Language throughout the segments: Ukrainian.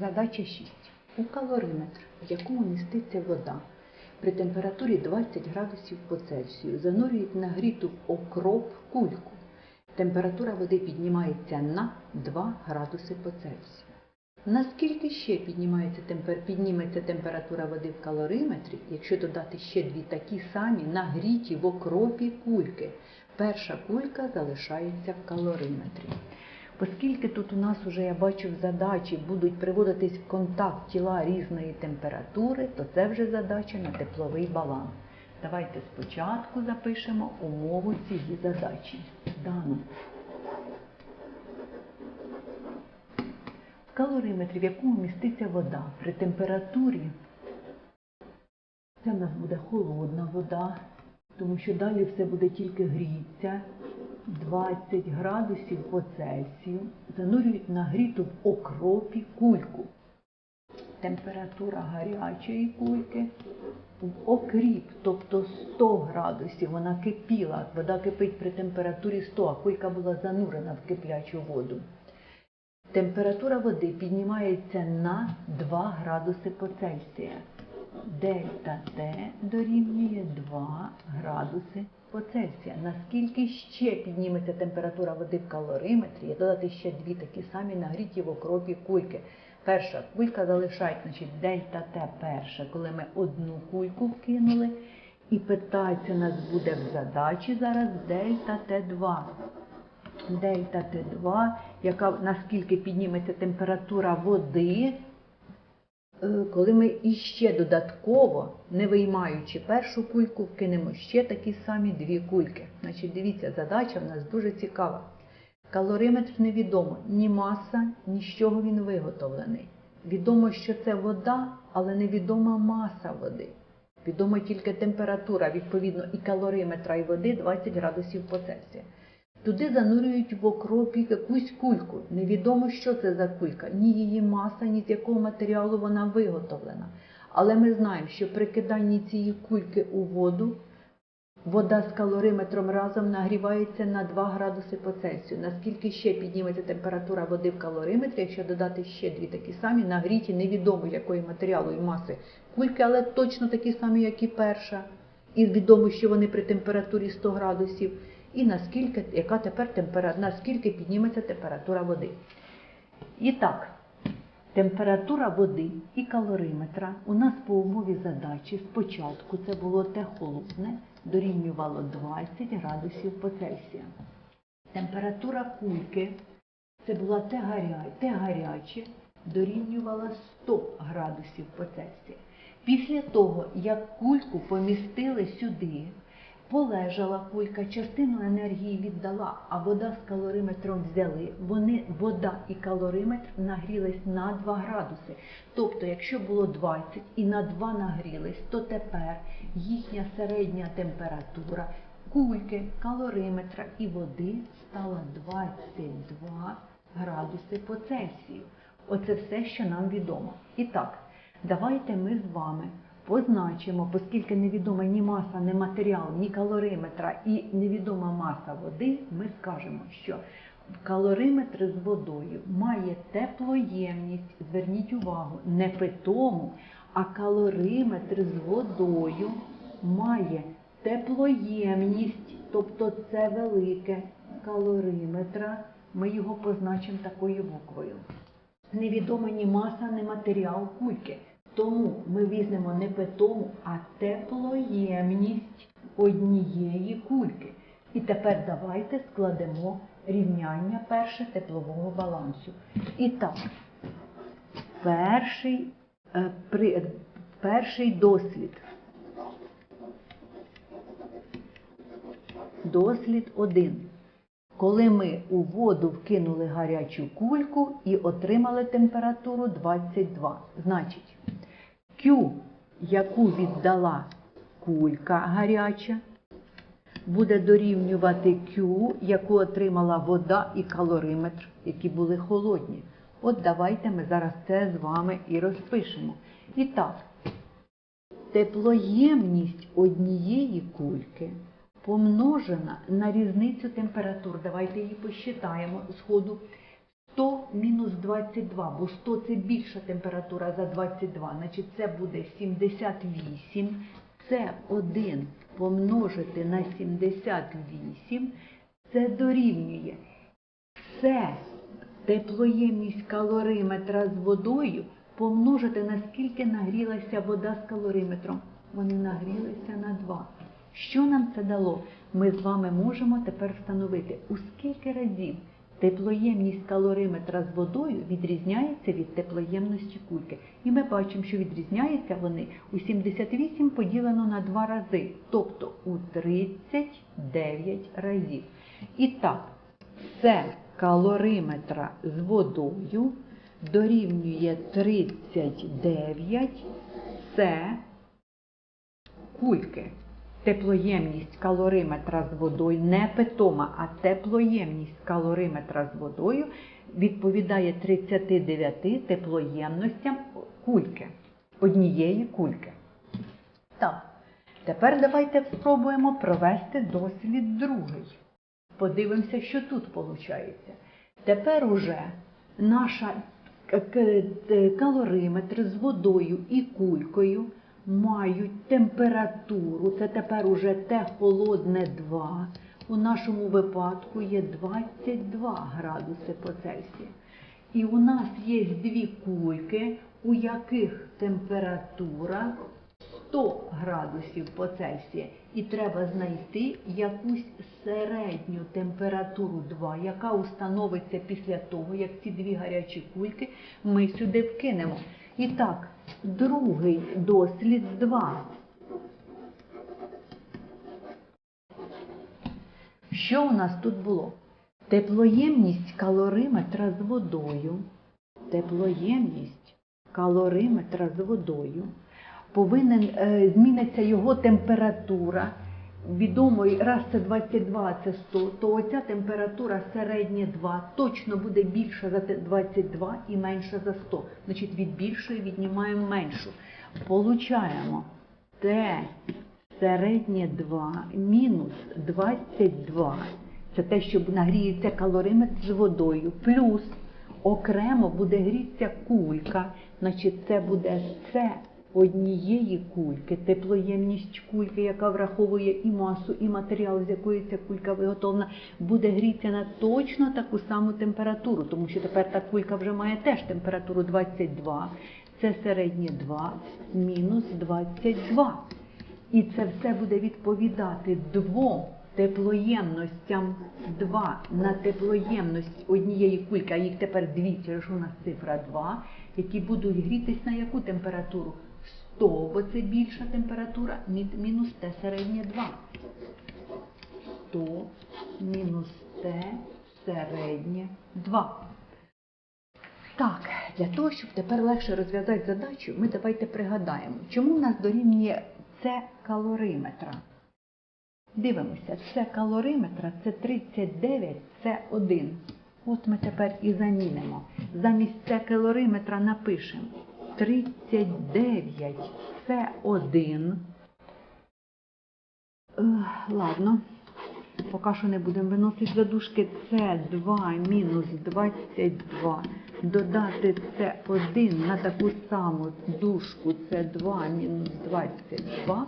Задача 6. У калориметр, в якому міститься вода, при температурі 20 градусів по Цельсію занурюють нагріту в окроп кульку. Температура води піднімається на 2 градуси по Цельсію. Наскільки ще піднімається темпер... підніметься температура води в калориметрі, якщо додати ще дві такі самі нагріті в окропі кульки? Перша кулька залишається в калориметрі. Оскільки тут у нас уже я бачу в задачі будуть приводитись в контакт тіла різної температури, то це вже задача на тепловий баланс. Давайте спочатку запишемо умову цієї задачі. Дану. В калориметрі, в якому міститься вода при температурі, це в нас буде холодна вода, тому що далі все буде тільки грітися. 20 градусів по Цельсію занурюють нагріту в окропі кульку. Температура гарячої кульки в окріп, тобто 100 градусів, вона кипіла. Вода кипить при температурі 100, а кулька була занурена в киплячу воду. Температура води піднімається на 2 градуси по Цельсія. Дельта Т дорівнює 2 градуси по Цельсія. Наскільки ще підніметься температура води в калориметрі, є додати ще дві такі самі нагріті в окропі кульки. Перша кулька залишають, значить, дельта Т перша, коли ми одну кульку вкинули. І питається нас буде в задачі зараз дельта Т2. Дельта Т2, яка наскільки підніметься температура води, коли ми іще додатково, не виймаючи першу кульку, вкинемо ще такі самі дві кульки. Значить, дивіться, задача в нас дуже цікава. Калориметр невідомо, ні маса, ні з чого він виготовлений. Відомо, що це вода, але невідома маса води. Відома тільки температура, відповідно, і калориметра, і води 20 градусів по Цельсію. Туди занурюють в окропі якусь кульку. Невідомо, що це за кулька, ні її маса, ні з якого матеріалу вона виготовлена. Але ми знаємо, що при киданні цієї кульки у воду вода з калориметром разом нагрівається на 2 градуси по Цельсію. Наскільки ще підніметься температура води в калориметрі, якщо додати ще дві такі самі, нагріті невідомо якої матеріалу і маси кульки, але точно такі самі, як і перша. І відомо, що вони при температурі 100 градусів і наскільки, яка тепер темпера, наскільки підніметься температура води. І так, температура води і калориметра у нас по умові задачі спочатку це було те холодне, дорівнювало 20 градусів по Цельсія. Температура кульки це була те, гаря, те гаряче, дорівнювала 100 градусів по Цельсія. Після того, як кульку помістили сюди, Полежала кулька, частину енергії віддала, а вода з калориметром взяли. Вони, вода і калориметр нагрілись на 2 градуси. Тобто, якщо було 20 і на 2 нагрілись, то тепер їхня середня температура кульки, калориметра і води стала 22 градуси по Цельсію. Оце все, що нам відомо. І так, давайте ми з вами позначимо, оскільки невідома ні маса, ні матеріал, ні калориметра і невідома маса води, ми скажемо, що калориметр з водою має теплоємність, зверніть увагу, не питому, а калориметр з водою має теплоємність, тобто це велике калориметра, ми його позначимо такою буквою. Невідома ні маса, ні матеріал кульки. Тому ми візьмемо не питому, а теплоємність однієї кульки. І тепер давайте складемо рівняння перше теплового балансу. І так, перший, е, при, перший дослід. Дослід 1. Коли ми у воду вкинули гарячу кульку і отримали температуру 22. Значить, Q, яку віддала кулька гаряча, буде дорівнювати Q, яку отримала вода і калориметр, які були холодні. От давайте ми зараз це з вами і розпишемо. І так, теплоємність однієї кульки помножена на різницю температур. Давайте її посчитаємо. Сходу 100 мінус 22, бо 100 це більша температура за 22, значить це буде 78. Це 1 помножити на 78, це дорівнює. Це теплоємність калориметра з водою помножити на скільки нагрілася вода з калориметром. Вони нагрілися на 2. Що нам це дало? Ми з вами можемо тепер встановити, у скільки разів теплоємність калориметра з водою відрізняється від теплоємності кульки. І ми бачимо, що відрізняються вони у 78 поділено на 2 рази, тобто у 39 разів. І так, це калориметра з водою дорівнює 39, це кульки. Теплоємність калориметра з водою, не питома, а теплоємність калориметра з водою відповідає 39 теплоємностям кульки, однієї кульки. Так, тепер давайте спробуємо провести дослід другий. Подивимося, що тут виходить. Тепер уже наша калориметр з водою і кулькою мають температуру, це тепер уже те холодне 2. У нашому випадку є 22 градуси по Цельсію. І у нас є дві кульки, у яких температура 100 градусів по Цельсію. І треба знайти якусь середню температуру 2, яка установиться після того, як ці дві гарячі кульки ми сюди вкинемо. І так, другий дослід 2. Що у нас тут було? Теплоємність калориметра з водою. Теплоємність калориметра з водою. Повинен е, зміниться його температура. Відомо, раз це 22, це 100, то оця температура середня 2 точно буде більша за те- 22 і менша за 100. Значить, від більшої віднімаємо меншу. Получаємо Т середнє 2 мінус 22. Це те, що нагріється калориметр з водою. Плюс окремо буде грітися кулька. Значить, це буде С однієї кульки, теплоємність кульки, яка враховує і масу, і матеріал, з якої ця кулька виготовлена, буде грітися на точно таку саму температуру, тому що тепер та кулька вже має теж температуру 22. Це середнє 2 мінус 22. І це все буде відповідати двом теплоємностям 2 на теплоємність однієї кульки, а їх тепер дві, через у нас цифра 2, які будуть грітись на яку температуру? 100, бо це більша температура, мінус Т середнє 2. 100 мінус Т середнє 2. Так, для того, щоб тепер легше розв'язати задачу, ми давайте пригадаємо, чому в нас дорівнює це калориметра. Дивимося, це калориметра це 39, це 1. От ми тепер і замінимо. Замість це калориметра напишемо 39 це 1. Ладно, поки що не будемо виносити задушки. Це 2 мінус 22. Додати це 1 на таку саму дужку. Це 2 мінус 22.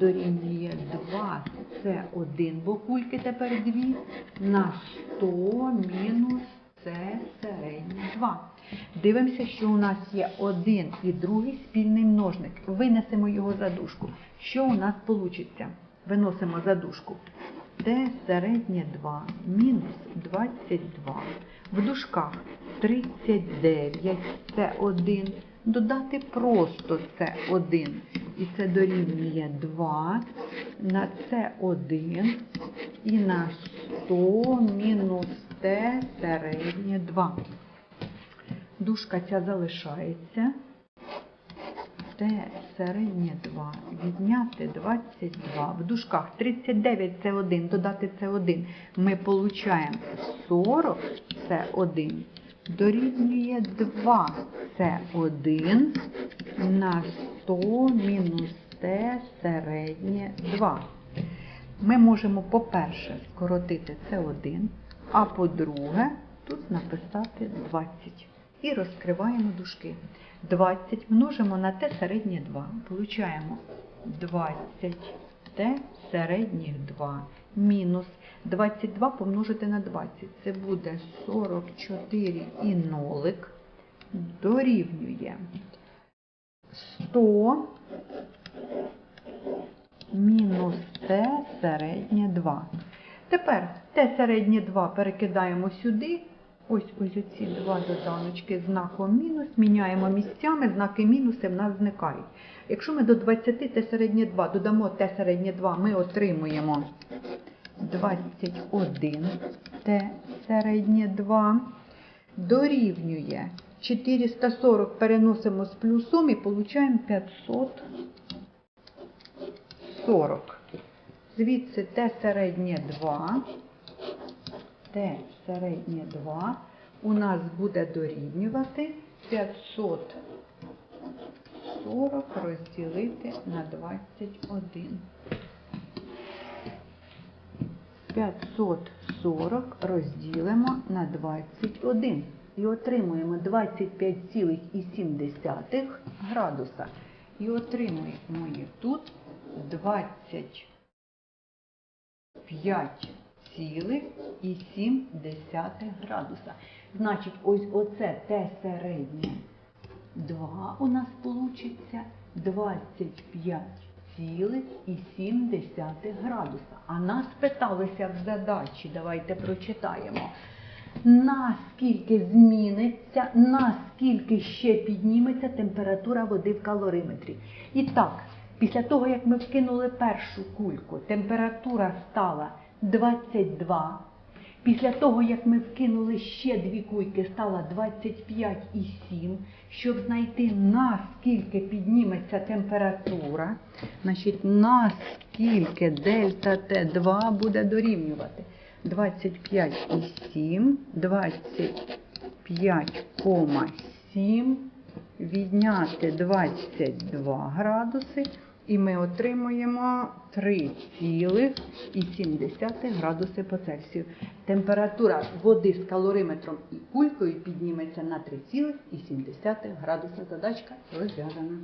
Дорівнює 2, це 1, бо кульки тепер 2, на 100 мінус це середнє 2. Дивимося, що у нас є один і другий спільний множник. Винесемо його за дужку. Що у нас вийде? Виносимо за дужку. Т середнє 2 мінус 22. В дужках 39 це 1. Додати просто це 1. І це дорівнює 2 на це 1 і на 100 мінус Т середнє 2. Дужка ця залишається. Т середнє 2. Відняти 22. В дужках 39 це 1, додати це 1. Ми получаємо 40 це 1. Дорівнює 2 це 1 на 100 мінус Т середнє 2. Ми можемо, по-перше, скоротити це 1, а по-друге, тут написати 20. І розкриваємо дужки. 20 множимо на те середнє 2. Получаємо 20 те середніх 2 мінус 22 помножити на 20. Це буде 44 і нолик дорівнює 100 мінус Т середнє 2. Тепер Т середнє 2 перекидаємо сюди. Ось ось оці два доданочки знаком мінус. Міняємо місцями, знаки мінуси в нас зникають. Якщо ми до 20 Т середнє 2 додамо Т середнє 2, ми отримуємо 21 Т середнє 2 дорівнює 440 переносимо з плюсом і получаємо 540. Звідси Т середнє 2. Т середнє 2 у нас буде дорівнювати 540 розділити на 21. 540 розділимо на 21 і отримуємо 25,7 градуса. І отримуємо їх тут 25,7 градуса. Значить, ось оце те середнє 2 у нас получиться 25,7 градуса. А нас питалися в задачі, давайте прочитаємо. Наскільки зміниться, наскільки ще підніметься температура води в калориметрі. І так, після того, як ми вкинули першу кульку, температура стала 22. Після того, як ми вкинули ще дві кульки, стала 25,7. Щоб знайти, наскільки підніметься температура, значить, наскільки дельта Т2 буде дорівнювати. 25,7, 25,7 відняти 22 градуси, і ми отримуємо 3,7 градуси по Цельсію. Температура води з калориметром і кулькою підніметься на 3,7 градуса. Задачка розв'язана.